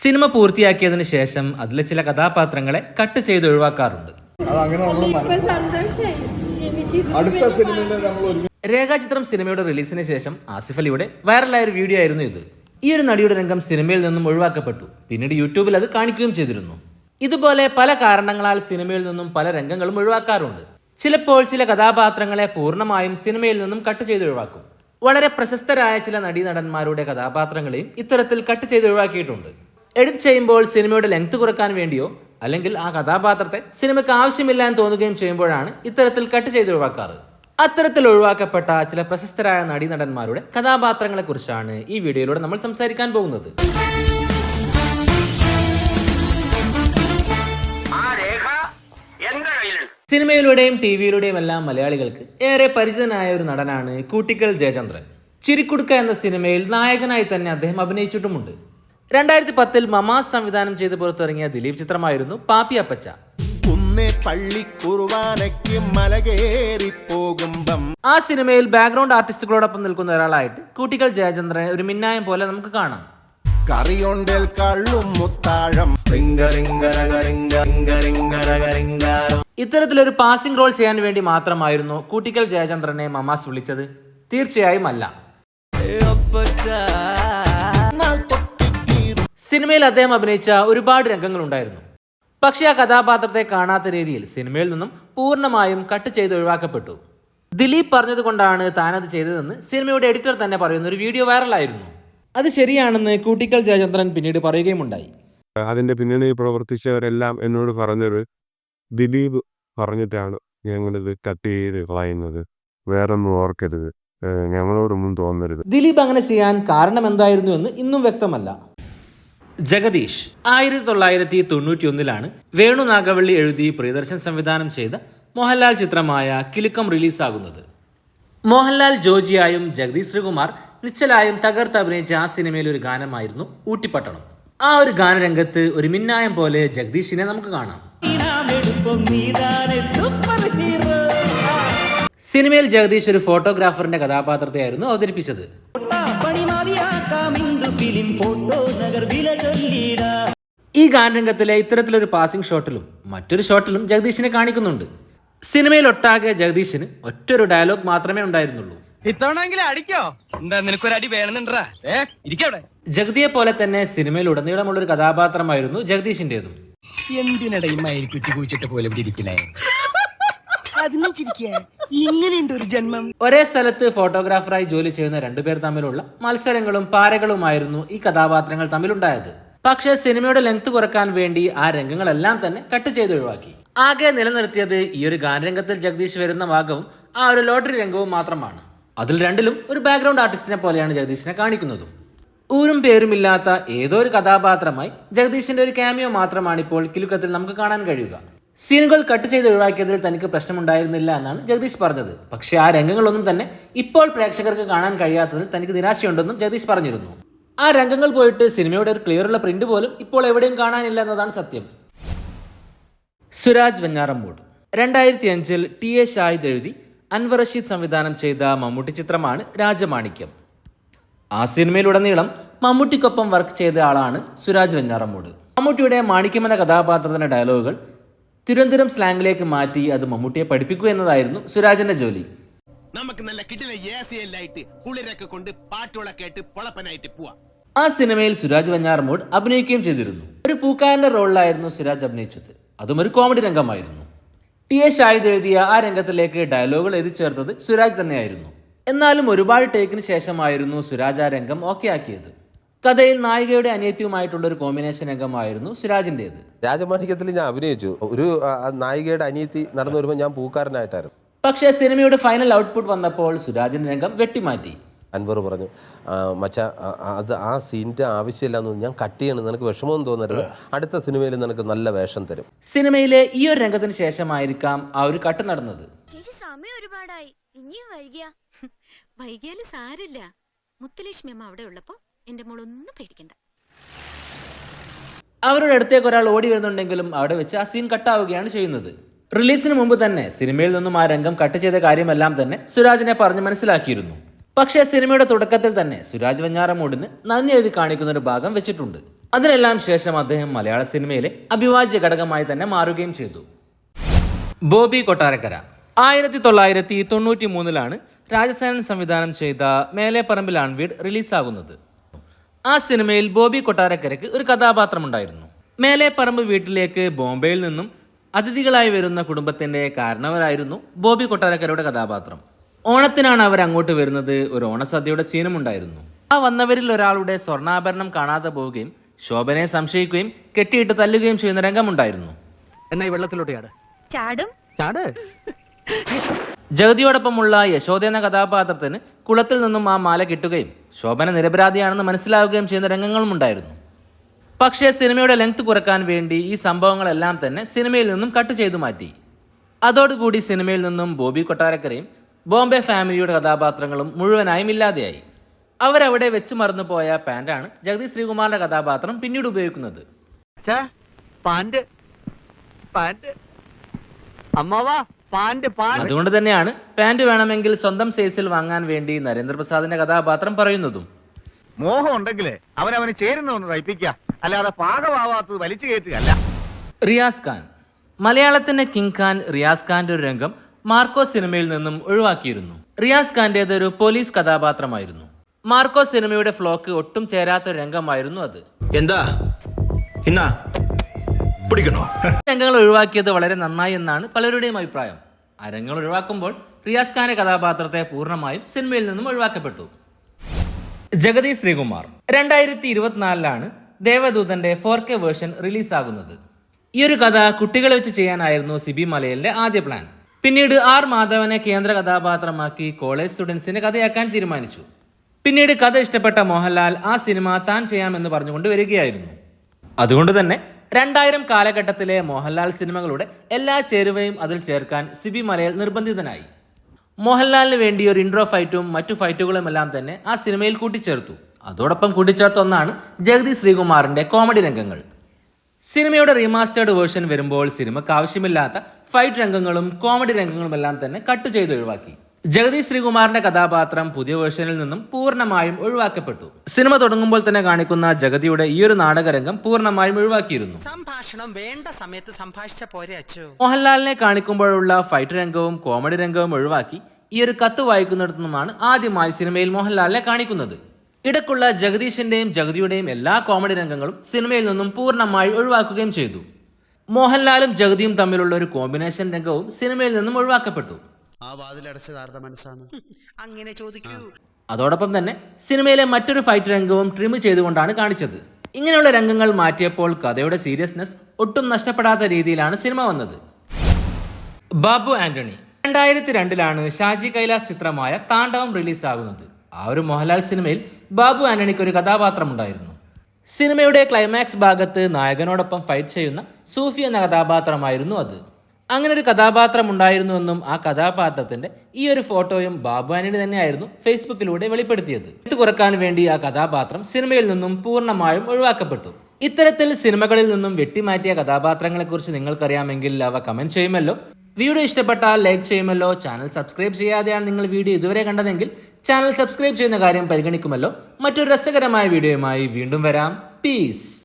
Cinema പൂർത്തിയാക്കിയതിനു ശേഷം അതിലെ ചില കഥാപാത്രങ്ങളെ കട്ട് ചെയ്ത് ഒഴിവാക്കാറുണ്ട്. രേഖാ നമ്മൾ ഇപ്പൊ അടുത്ത സിനിമയിൽ നമ്മൾ ഒരു രേഖാചിത്രം സിനിമയുടെ റിലീസിന് ശേഷം ആസിഫ് അലിയുടെ വൈറലായ ഒരു വീഡിയോ ആയിരുന്നു ഇത്. ഈ ഒരു നടിയുടെ രംഗം സിനിമയിൽ നിന്നും ഒഴിവാക്കപ്പെട്ടു. പിന്നീട് യൂട്യൂബിൽ അത് കാണിക്കുകയും ചെയ്തിരുന്നു. ഇതുപോലെ പല കാരണങ്ങളാൽ സിനിമയിൽ നിന്നും പല രംഗങ്ങളും ഒഴിവാക്കാറുണ്ട്. ചിലപ്പോൾ ചില കഥാപാത്രങ്ങളെ പൂർണമായും സിനിമയിൽ നിന്നും കട്ട് ചെയ്ത് ഒഴിവാക്കും. വളരെ പ്രശസ്തരായ ചില നടീനടന്മാരുടെ കഥാപാത്രങ്ങളെയും ഇത്തരത്തിൽ കട്ട് ചെയ്ത് ഒഴിവാക്കിയിട്ടുണ്ട്. എഡിറ്റ് ചെയ്യുമ്പോൾ സിനിമയുടെ ലെങ്ത് കുറയ്ക്കാൻ വേണ്ടിയോ അല്ലെങ്കിൽ ആ കഥാപാത്രത്തെ സിനിമയ്ക്ക് ആവശ്യമില്ല എന്ന് തോന്നുകയും ചെയ്യുമ്പോഴാണ് ഇത്തരത്തിൽ കട്ട് ചെയ്ത് ഒഴിവാക്കാറ്. അത്തരത്തിൽ ഒഴിവാക്കപ്പെട്ട ചില പ്രശസ്തരായ നടീനടന്മാരുടെ കഥാപാത്രങ്ങളെ കുറിച്ചാണ് ഈ വീഡിയോയിലൂടെ നമ്മൾ സംസാരിക്കാൻ പോകുന്നത്. സിനിമയിലൂടെയും ടി വിയിലൂടെയും എല്ലാം മലയാളികൾക്ക് ഏറെ പരിചിതനായ ഒരു നടനാണ് കൂട്ടിക്കൽ ജയചന്ദ്രൻ. ചിരിക്കുടുക്ക എന്ന സിനിമയിൽ നായകനായി തന്നെ അദ്ദേഹം അഭിനയിച്ചിട്ടുമുണ്ട്. രണ്ടായിരത്തി പത്തിൽ മമാസ് സംവിധാനം ചെയ്ത് പുറത്തിറങ്ങിയ ദിലീപ് ചിത്രമായിരുന്നു പാപ്പി അപ്പച്ച. ആ സിനിമയിൽ ബാക്ക്ഗ്രൗണ്ട് ആർട്ടിസ്റ്റുകളോടൊപ്പം നിൽക്കുന്ന ഒരാളായിട്ട് കൂട്ടികൾ ജയചന്ദ്രനെ ഒരു മിന്നായം പോലെ നമുക്ക് കാണാം. കറിയൊണ്ടേൽ കള്ളും മുത്താഴം. ഇത്തരത്തിലൊരു പാസിംഗ് റോൾ ചെയ്യാൻ വേണ്ടി മാത്രമായിരുന്നു കൂട്ടിക്കൽ ജയചന്ദ്രനെ മമാസ് വിളിച്ചത്. തീർച്ചയായും അല്ല. സിനിമയിൽ അദ്ദേഹം അഭിനയിച്ച ഒരുപാട് രംഗങ്ങളുണ്ടായിരുന്നു. പക്ഷേ ആ കഥാപാത്രത്തെ കാണാത്ത രീതിയിൽ സിനിമയിൽ നിന്നും പൂർണമായും കട്ട് ചെയ്ത് ഒഴിവാക്കപ്പെട്ടു. ദിലീപ് പറഞ്ഞതുകൊണ്ടാണ് താനത് ചെയ്തതെന്ന് സിനിമയുടെ എഡിറ്റർ തന്നെ പറയുന്ന ഒരു വീഡിയോ വൈറലായിരുന്നു. അത് ശരിയാണെന്ന് കൂട്ടിക്കൽ ജയചന്ദ്രൻ പിന്നീട് പറയുകയുമുണ്ടായി. അതിന്റെ പിന്നണി പ്രവർത്തിച്ചവരെല്ലാം എന്നോട് പറഞ്ഞത് ദിലീപ് പറഞ്ഞിട്ടാണ് ഞങ്ങളിത് കട്ട് ചെയ്ത് കളയുന്നത്. വേറൊന്നും ഓർക്കരുത്. ഞങ്ങളോടൊന്നും തോന്നരുത്. ദിലീപ് അങ്ങനെ ചെയ്യാൻ കാരണം എന്തായിരുന്നു എന്ന് ഇന്നും വ്യക്തമല്ല. ജഗദീഷ്. ആയിരത്തി തൊള്ളായിരത്തി തൊണ്ണൂറ്റി ഒന്നിലാണ് വേണു നാഗവള്ളി എഴുതി പ്രിയദർശൻ സംവിധാനം ചെയ്ത മോഹൻലാൽ ചിത്രമായ കിലുക്കം റിലീസാകുന്നത്. മോഹൻലാൽ ജോജിയായും ജഗദീഷ് ശ്രീകുമാർ നിശ്ചലായും തകർത്ത് അഭിനയിച്ച ആ സിനിമയിലെ ഒരു ഗാനമായിരുന്നു ഊട്ടിപ്പട്ടണം. ആ ഒരു ഗാനരംഗത്ത് ഒരു മിന്നായം പോലെ ജഗദീഷിനെ നമുക്ക് കാണാം. സിനിമയിൽ ജഗദീഷ് ഒരു ഫോട്ടോഗ്രാഫറിന്റെ കഥാപാത്രത്തെയായിരുന്നു അവതരിപ്പിച്ചത്. ഈ ഗാനരംഗത്തിലെ ഇത്തരത്തിലൊരു പാസിംഗ് ഷോട്ടിലും മറ്റൊരു ഷോട്ടിലും ജഗദീഷിനെ കാണിക്കുന്നുണ്ട്. സിനിമയിൽ ഒട്ടാകെ ജഗദീഷിന് ഒറ്റൊരു ഡയലോഗ് മാത്രമേ ഉണ്ടായിരുന്നുള്ളൂ. ഇത്തവണെങ്കിലും അടിക്കോ? എന്താ നിനക്കൊരു അടി വേണമെന്നുണ്ടാ ഏ ഇരിക്കവിടെ ജഗതിയെ പോലെ തന്നെ സിനിമയിൽ ഉടനീളമുള്ള ഒരു കഥാപാത്രമായിരുന്നു ജഗദീഷിന്റേതും എന്തിനടയുമായി കുറ്റി കുഴിച്ചിട്ട് പോലെ ഇവിടെ ഇരിക്കണേ ഒരു ജന്മം. ഒരേ സ്ഥലത്ത് ഫോട്ടോഗ്രാഫറായി ജോലി ചെയ്യുന്ന രണ്ടുപേർ തമ്മിലുള്ള മത്സരങ്ങളും പാരകളുമായിരുന്നു ഈ കഥാപാത്രങ്ങൾ തമ്മിലുണ്ടായത്. പക്ഷേ സിനിമയുടെ ലെങ്ത് കുറയ്ക്കാൻ വേണ്ടി ആ രംഗങ്ങളെല്ലാം തന്നെ കട്ട് ചെയ്ത് ഒഴിവാക്കി ആകെ നിലനിർത്തിയത് ഈ ഒരു ഗാനരംഗത്തിൽ ജഗദീഷ് വരുന്ന ഭാഗവും ആ ഒരു ലോട്ടറി രംഗവും മാത്രമാണ്. അതിൽ രണ്ടിലും ഒരു ബാക്ക്ഗ്രൗണ്ട് ആർട്ടിസ്റ്റിനെ പോലെയാണ് ജഗദീഷിനെ കാണിക്കുന്നതും. ഊരും പേരുമില്ലാത്ത ഏതോ ഒരു കഥാപാത്രമായി ജഗദീഷിന്റെ ഒരു ക്യാമിയോ മാത്രമാണ് ഇപ്പോൾ കിലുക്കത്തിൽ നമുക്ക് കാണാൻ കഴിയുക. സീനുകൾ കട്ട് ചെയ്ത് ഒഴിവാക്കിയതിൽ തനിക്ക് പ്രശ്നമുണ്ടായിരുന്നില്ല എന്നാണ് ജഗദീഷ് പറഞ്ഞത്. പക്ഷേ ആ രംഗങ്ങളൊന്നും തന്നെ ഇപ്പോൾ പ്രേക്ഷകർക്ക് കാണാൻ കഴിയാത്തതിൽ തനിക്ക് നിരാശയുണ്ടെന്നും ജഗദീഷ് പറഞ്ഞിരുന്നു. ആ രംഗങ്ങൾ പോയിട്ട് സിനിമയുടെ ഒരു ക്ലിയറുള്ള പ്രിന്റ് പോലും ഇപ്പോൾ എവിടെയും കാണാനില്ല എന്നതാണ് സത്യം. സുരാജ് വെഞ്ഞാറമ്മൂട്. രണ്ടായിരത്തി അഞ്ചിൽ ടി എ ഷാഹിദ് എഴുതി അൻവർ റഷീദ് സംവിധാനം ചെയ്ത മമ്മൂട്ടി ചിത്രമാണ് രാജമാണിക്യം. ആ സിനിമയിലുടനീളം മമ്മൂട്ടിക്കൊപ്പം വർക്ക് ചെയ്ത ആളാണ് സുരാജ് വെഞ്ഞാറമ്മൂട്. മമ്മൂട്ടിയുടെ മാണിക്യം എന്ന കഥാപാത്രത്തിന്റെ ഡയലോഗുകൾ തിരുവനന്തപുരം സ്ലാങ്ങിലേക്ക് മാറ്റി അത് മമ്മൂട്ടിയെ പഠിപ്പിക്കുക എന്നതായിരുന്നു സുരാജന്റെ ജോലി. നമുക്ക് നല്ല കിട്ടിലെ ഏസിയല്ലായിട്ട് കുളിരൊക്കെ കൊണ്ട് പാട്ടുകളൊക്കെ ആയിട്ട് പൊളപ്പനായിട്ട് പോവാം. ആ സിനിമയിൽ സുരാജ് വെഞ്ഞാറമൂട് അഭിനയിക്കുകയും ചെയ്തിരുന്നു. ഒരു പൂക്കാരന്റെ റോളിലായിരുന്നു സുരാജ് അഭിനയിച്ചത്. അതും ഒരു കോമഡി രംഗമായിരുന്നു. ടി എ ഷാഹിദ് എഴുതിയ ആ രംഗത്തിലേക്ക് ഡയലോഗുകൾ എഴുതി ചേർത്തത് സുരാജ് തന്നെയായിരുന്നു. എന്നാലും ഒരുപാട് ടേക്കിന് ശേഷമായിരുന്നു സുരാജ് ആ രംഗം ഓക്കെ ആക്കിയത്. കഥയിൽ നായികയുടെ അനിയത്തിയുമായിട്ടുള്ള ഒരു കോമ്പിനേഷൻ രംഗമായിരുന്നു സുരാജിന്റേത്. രാജമാണിക്യത്തിൽ ഞാൻ അഭിനയിച്ചു. ഒരു നായികയുടെ അനിയത്തി നടന്നു വരുമ്പോൾ ഞാൻ പൂക്കാരനായിട്ടായിരുന്നു. പക്ഷേ സിനിമയുടെ ഫൈനൽ ഔട്ട്പുട്ട് വന്നപ്പോൾ സുരാജിന്റെ രംഗം വെട്ടിമാറ്റി. അൻവർ പറഞ്ഞു മച്ച അത് ആ സീനിന്റെ ആവശ്യമില്ലെന്ന് ഞാൻ കട്ട് ചെയ്യണം നിനക്ക് വിഷമം തോന്നരുത്. അടുത്ത സിനിമയിൽ നിനക്ക് നല്ല വേഷം തരും. സിനിമയിലെ ഈ ഒരു രംഗത്തിന് ശേഷമായിരിക്കാം ആ ഒരു കട്ട് നടന്നത്. ചേച്ചി സമയം ഒരുപാടായി. ഇനിയും വൈകിയാ. വൈകിയാലും സാരില്ല. മുത്തലക്ഷ്മി അമ്മ അവിടെ ഉള്ളപ്പോ? എന്റെ മോളൊന്നും പേടിക്കണ്ട. അവരുടെ അടുത്തേക്ക് ഒരാൾ ഓടി വരുന്നുണ്ടെങ്കിലും അവിടെ വെച്ച് ആ സീൻ കട്ടാവുകയാണ് ചെയ്യുന്നത്. റിലീസിന് മുമ്പ് തന്നെ സിനിമയിൽ നിന്നും ആ രംഗം കട്ട് ചെയ്ത കാര്യമെല്ലാം തന്നെ സുരാജിനെ പറഞ്ഞ് മനസ്സിലാക്കിയിരുന്നു. പക്ഷേ സിനിമയുടെ തുടക്കത്തിൽ തന്നെ സുരാജ് വെഞ്ഞാറമൂടിന് നന്ദി എഴുതി കാണിക്കുന്ന ഒരു ഭാഗം വെച്ചിട്ടുണ്ട്. അതിനെല്ലാം ശേഷം അദ്ദേഹം മലയാള സിനിമയിലെ അഭിവാജ്യ ഘടകമായി തന്നെ മാറുകയും ചെയ്തു. ബോബി കൊട്ടാരക്കര. ആയിരത്തി തൊള്ളായിരത്തി തൊണ്ണൂറ്റി മൂന്നിലാണ് രാജസേനൻ സംവിധാനം ചെയ്ത മേലെ പറമ്പിൽ ആൺവീട് റിലീസാകുന്നത് ആ സിനിമയിൽ ബോബി കൊട്ടാരക്കരയ്ക്ക് ഒരു കഥാപാത്രമുണ്ടായിരുന്നു. മേലെപ്പറമ്പ് വീട്ടിലേക്ക് ബോംബെയിൽ നിന്നും അതിഥികളായി വരുന്ന കുടുംബത്തിന്റെ കാരണവരായിരുന്നു ബോബി കൊട്ടാരക്കരയുടെ കഥാപാത്രം. ഓണത്തിനാണ് അവർ അങ്ങോട്ട് വരുന്നത്. ഒരു ഓണസദ്യയുടെ സീനും ഉണ്ടായിരുന്നു ആ വന്നവരിൽ ഒരാളുടെ സ്വർണാഭരണം കാണാതെ പോവുകയും ശോഭനയെ സംശയിക്കുകയും കെട്ടിയിട്ട് തല്ലുകയും ചെയ്യുന്ന രംഗമുണ്ടായിരുന്നു. എന്നാ ഈ വെള്ളത്തിലോട്ട് ചാട്. ചാടും. ചാട്. ജഗതിയോടൊപ്പമുള്ള യശോദ എന്ന കഥാപാത്രത്തിന് കുളത്തിൽ നിന്നും ആ മാല കിട്ടുകയും ശോഭന നിരപരാധിയാണെന്ന് മനസ്സിലാവുകയും ചെയ്യുന്ന രംഗങ്ങളും ഉണ്ടായിരുന്നു. പക്ഷേ സിനിമയുടെ ലെങ്ത് കുറയ്ക്കാൻ വേണ്ടി ഈ സംഭവങ്ങളെല്ലാം തന്നെ സിനിമയിൽ നിന്നും കട്ട് ചെയ്തു മാറ്റി. അതോടുകൂടി സിനിമയിൽ നിന്നും ബോബി കൊട്ടാരക്കരയും ബോംബെ ഫാമിലിയുടെ കഥാപാത്രങ്ങളും മുഴുവനായും ഇല്ലാതെയായി. അവരവിടെ വെച്ച് മറന്നു പോയ പാന്റാണ് ജഗതി ശ്രീകുമാറിന്റെ കഥാപാത്രം പിന്നീട് ഉപയോഗിക്കുന്നത്. പാന്റ് പാന്റ് അമ്മാവാ അതുകൊണ്ട് തന്നെയാണ് പാന്റ് വേണമെങ്കിൽ സ്വന്തം സൈസിൽ വാങ്ങാൻ വേണ്ടി നരേന്ദ്രപ്രസാദിന്റെ കഥാപാത്രം പറയുന്നതും. മോഹം ഉണ്ടെങ്കിലേ അവനവന് ചേരുന്ന ഒന്ന് തയ്പ്പിക്കുക അല്ലാതെ പാകമാവാത്തത് വലിച്ചു കയറ്റുകയല്ല. റിയാസ് ഖാൻ. മലയാളത്തിന്റെ കിങ് ഖാൻ റിയാസ് ഖാന്റെ ഒരു രംഗം മാർക്കോ സിനിമയിൽ നിന്നും ഒഴിവാക്കിയിരുന്നു. റിയാസ് ഖാന്റേത് ഒരു പോലീസ് കഥാപാത്രമായിരുന്നു. മാർക്കോ സിനിമയുടെ ഫ്ലോക്ക് ഒട്ടും ചേരാത്ത ഒരു രംഗമായിരുന്നു അത്. എന്താ? ഇന്നാ? പിടിക്കണോ? രംഗങ്ങൾ ഒഴിവാക്കിയത് വളരെ നന്നായി എന്നാണ് പലരുടെയും അഭിപ്രായം. ആ രംഗങ്ങൾ ഒഴിവാക്കുമ്പോൾ റിയാസ് ഖാന്റെ കഥാപാത്രത്തെ പൂർണമായും സിനിമയിൽ നിന്നും ഒഴിവാക്കപ്പെട്ടു. ജഗതി ശ്രീകുമാർ രണ്ടായിരത്തി ഇരുപത്തിനാലിലാണ് ദേവദൂതന്റെ ഫോർ കെ വേർഷൻ റിലീസാകുന്നത്. ഈ ഒരു കഥ കുട്ടികളെ വെച്ച് ചെയ്യാനായിരുന്നു സിബി മലയലിന്റെ ആദ്യ പ്ലാൻ. പിന്നീട് ആർ മാധവനെ കേന്ദ്ര കഥാപാത്രമാക്കി കോളേജ് സ്റ്റുഡൻസിനെ കഥയാക്കാൻ തീരുമാനിച്ചു. പിന്നീട് കഥ ഇഷ്ടപ്പെട്ട മോഹൻലാൽ ആ സിനിമ താൻ ചെയ്യാമെന്ന് പറഞ്ഞുകൊണ്ട് വരികയായിരുന്നു. അതുകൊണ്ട് തന്നെ രണ്ടായിരം കാലഘട്ടത്തിലെ മോഹൻലാൽ സിനിമകളുടെ എല്ലാ ചേരുവയും അതിൽ ചേർക്കാൻ സിബി മലയിൽ നിർബന്ധിതനായി. മോഹൻലാലിന് വേണ്ടി ഒരു ഇൻട്രോ ഫൈറ്റും മറ്റു ഫൈറ്റുകളുമെല്ലാം തന്നെ ആ സിനിമയിൽ കൂട്ടിച്ചേർത്തു. അതോടൊപ്പം കൂട്ടിച്ചേർത്ത ഒന്നാണ് ജഗതി ശ്രീകുമാറിന്റെ കോമഡി രംഗങ്ങൾ. സിനിമയുടെ റീമാസ്റ്റേർഡ് വേർഷൻ വരുമ്പോൾ സിനിമയ്ക്ക് ആവശ്യമില്ലാത്ത ഫൈറ്റ് രംഗങ്ങളും കോമഡി രംഗങ്ങളുമെല്ലാം തന്നെ കട്ട് ചെയ്ത് ഒഴിവാക്കി. ജഗതി ശ്രീകുമാറിന്റെ കഥാപാത്രം പുതിയ വേർഷനിൽ നിന്നും പൂർണമായും ഒഴിവാക്കപ്പെട്ടു. സിനിമ തുടങ്ങുമ്പോൾ തന്നെ കാണിക്കുന്ന ജഗതിയുടെ ഈ ഒരു നാടകരംഗം പൂർണമായും ഒഴിവാക്കിയിരുന്നു. സംഭാഷണം വേണ്ട സമയത്ത് സംഭാഷിച്ച പോരെ അച്ചു. മോഹൻലാലിനെ കാണിക്കുമ്പോഴുള്ള ഫൈറ്റ് രംഗവും കോമഡി രംഗവും ഒഴിവാക്കി ഈ ഒരു കത്ത് വായിക്കുന്നിടത്തു നിന്നാണ് ആദ്യമായി സിനിമയിൽ മോഹൻലാലിനെ കാണിക്കുന്നത്. ഇടക്കുള്ള ജഗദീഷിന്റെയും ജഗതിയുടെയും എല്ലാ കോമഡി രംഗങ്ങളും സിനിമയിൽ നിന്നും പൂർണമായി ഒഴിവാക്കുകയും ചെയ്തു. മോഹൻലാലും ജഗതിയും തമ്മിലുള്ള ഒരു കോമ്പിനേഷൻ രംഗവും സിനിമയിൽ നിന്നും ഒഴിവാക്കപ്പെട്ടു. ആ വാതിലടച്ചത് ആരുടെ മനസ്സാണ്. അങ്ങനെ ചോദിക്കൂ. അതോടൊപ്പം തന്നെ സിനിമയിലെ മറ്റൊരു ഫൈറ്റ് രംഗവും ട്രിം ചെയ്തുകൊണ്ടാണ് കാണിച്ചത്. ഇങ്ങനെയുള്ള രംഗങ്ങൾ മാറ്റിയപ്പോൾ കഥയുടെ സീരിയസ്നെസ് ഒട്ടും നഷ്ടപ്പെടാത്ത രീതിയിലാണ് സിനിമ വന്നത്. ബാബു ആന്റണി. രണ്ടായിരത്തി രണ്ടിലാണ് ഷാജി കൈലാസ് ചിത്രമായ താണ്ഡവം റിലീസാകുന്നത്. ആ ഒരു മോഹൻലാൽ സിനിമയിൽ ബാബു ആന്റണിക്ക് ഒരു കഥാപാത്രമുണ്ടായിരുന്നു. സിനിമയുടെ ക്ലൈമാക്സ് ഭാഗത്ത് നായകനോടൊപ്പം ഫൈറ്റ് ചെയ്യുന്ന സൂഫി എന്ന കഥാപാത്രമായിരുന്നു അത്. അങ്ങനെ ഒരു കഥാപാത്രം ഉണ്ടായിരുന്നുവെന്നും ആ കഥാപാത്രത്തിന്റെ ഈ ഒരു ഫോട്ടോയും ബാബു ആന്റണി തന്നെയായിരുന്നു ഫേസ്ബുക്കിലൂടെ വെളിപ്പെടുത്തിയത്. ഇത് കുറയ്ക്കാൻ വേണ്ടി ആ കഥാപാത്രം സിനിമയിൽ നിന്നും പൂർണമായും ഒഴിവാക്കപ്പെട്ടു. ഇത്തരത്തിൽ സിനിമകളിൽ നിന്നും വെട്ടിമാറ്റിയ കഥാപാത്രങ്ങളെക്കുറിച്ച് നിങ്ങൾക്കറിയാമെങ്കിൽ അവ കമന്റ് ചെയ്യുമല്ലോ. വീഡിയോ ഇഷ്ടപ്പെട്ടാൽ ലൈക്ക് ചെയ്യുമല്ലോ. ചാനൽ സബ്സ്ക്രൈബ് ചെയ്യാതെയാണ് നിങ്ങൾ വീഡിയോ ഇതുവരെ കണ്ടതെങ്കിൽ ചാനൽ സബ്സ്ക്രൈബ് ചെയ്യുന്ന കാര്യം പരിഗണിക്കുമല്ലോ. മറ്റൊരു രസകരമായ വീഡിയോയുമായി വീണ്ടും വരാം. പീസ്